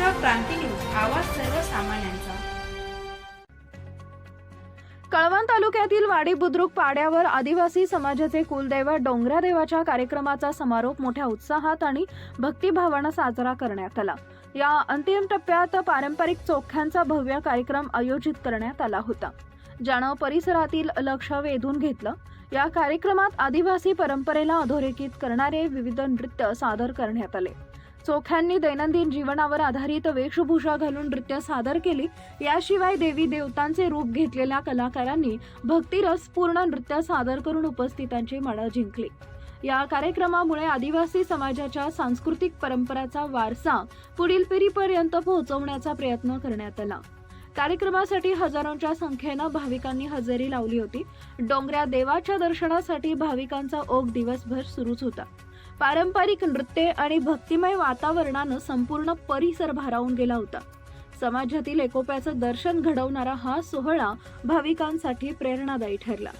Maharashtra Kranti news आवाज सर्वसामान्यांचा. कळवण तालुक्यातील वाडी बुद्रुक पाड्यावर आदिवासी समाजाचे कुलदैवत डोंगरादेवाच्या कार्यक्रमाचा समारोप मोठ्या उत्साहात आणि भक्तिभावानं साजरा करण्यात आला. या अंतिम टप्प्यात पारंपरिक चोख्यांचा भव्य कार्यक्रम आयोजित करण्यात आला होता. ज्यानं परिसरातील लक्ष वेधून घेतलं. या कार्यक्रमात आदिवासी परंपरेला अधोरेखित करणारे विविध नृत्य सादर करण्यात आले. चोख्यांनी दैनंदिन जीवनावर आधारित वेशभूषा घालून नृत्य सादर केली. याशिवाय देवी देवतांचे रूप घेतलेल्या कलाकारांनी भक्तिरसपूर्ण नृत्य सादर करून उपस्थितांची मनं जिंकली. या कार्यक्रमामुळे आदिवासी समाजाच्या सांस्कृतिक परंपराचा वारसा पुढील पिढीपर्यंत पोहोचवण्याचा प्रयत्न करण्यात आला. कार्यक्रमासाठी हजारोंच्या संख्येनं भाविकांनी हजेरी लावली होती. डोंगऱ्या देवाच्या दर्शनासाठी भाविकांचा ओघ दिवसभर सुरूच होता. पारंपरिक नृत्य आणि भक्तिमय वातावरणानं संपूर्ण परिसर भारावून गेला होता. समाजातील एकोप्याचं दर्शन घडवणारा हा सोहळा भाविकांसाठी प्रेरणादायी ठरला.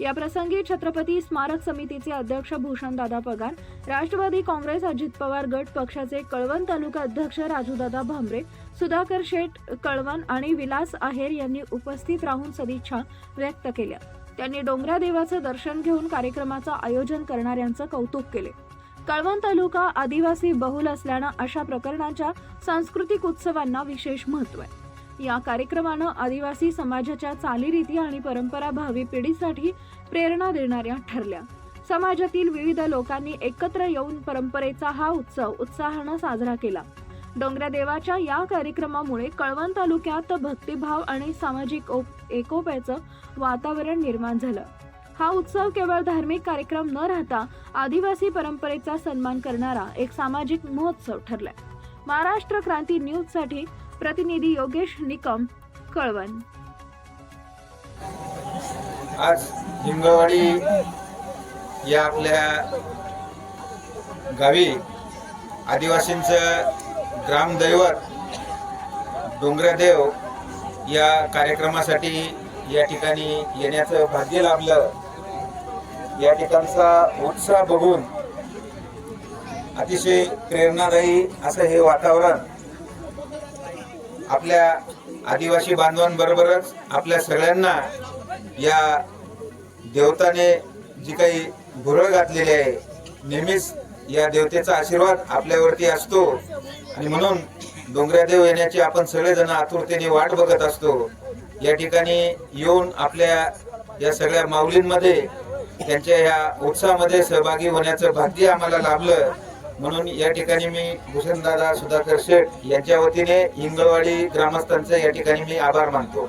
या प्रसंगी छत्रपती स्मारक समितीचे अध्यक्ष भूषणदादा पगार राष्ट्रवादी काँग्रेस अजित पवार गट पक्षाचे कळवण तालुका अध्यक्ष राजूदादा भांबरे सुधाकर शेठ कळवण आणि विलास आहेर यांनी उपस्थित राहून सदिच्छा व्यक्त केल्या. त्यांनी डोंगरा देवाचं दर्शन घेऊन कार्यक्रमाचं आयोजन करणाऱ्यांचं कौतुक केले. कळवण तालुका आदिवासी बहुल असल्यानं अशा प्रकरणाच्या सांस्कृतिक उत्सवांना विशेष महत्त्व आहे. या कार्यक्रमानं आदिवासी समाजाच्या चालीरीती आणि परंपरा भावी पिढीसाठी प्रेरणा देणाऱ्या ठरल्या. समाजातील विविध लोकांनी एकत्र येऊन परंपरेचा हा उत्सव उत्साहानं साजरा केला. डोंगऱ्या देवाच्या या कार्यक्रमामुळे कळवण तालुक्यात भक्तिभाव आणि सामाजिक ओप- एकोप्याचं वातावरण निर्माण झालं. हा उत्सव केवळ धार्मिक कार्यक्रम न राहता आदिवासी परंपरेचा सन्मान करणारा एक सामाजिक महोत्सव ठरलाय. महाराष्ट्र क्रांती न्यूजसाठी प्रतिनिधी योगेश निकम कळवण. आज हिंगवाडी या आपल्या गावी आदिवासींचं ग्रामदैवत डोंगरादेव या कार्यक्रमासाठी या ठिकाणी येण्याचं भाग्य लाभलं. या ठिकाणचा उत्साह बघून अतिशय प्रेरणादायी असं हे वातावरण आपल्या आदिवासी बांधवांबरोबरच आपल्या सगळ्यांना या देवताने जी काही भुरळ घातलेली आहे नेहमीच या देवतेचा आशीर्वाद आपल्यावरती असतो. आणि म्हणून डोंगरादेव येण्याची आपण सगळेजण आतुरतेने वाट बघत असतो. या ठिकाणी येऊन आपल्या या सगळ्या माऊलींमध्ये त्यांच्या या उत्साहामध्ये सहभागी होण्याचं भाग्य आम्हाला लाभलं. म्हणून या ठिकाणी मी भूषणदादा सुधाकर शेठ यांच्या वतीने हिंगळवाडी ग्रामस्थांचे या ठिकाणी मी आभार मानतो.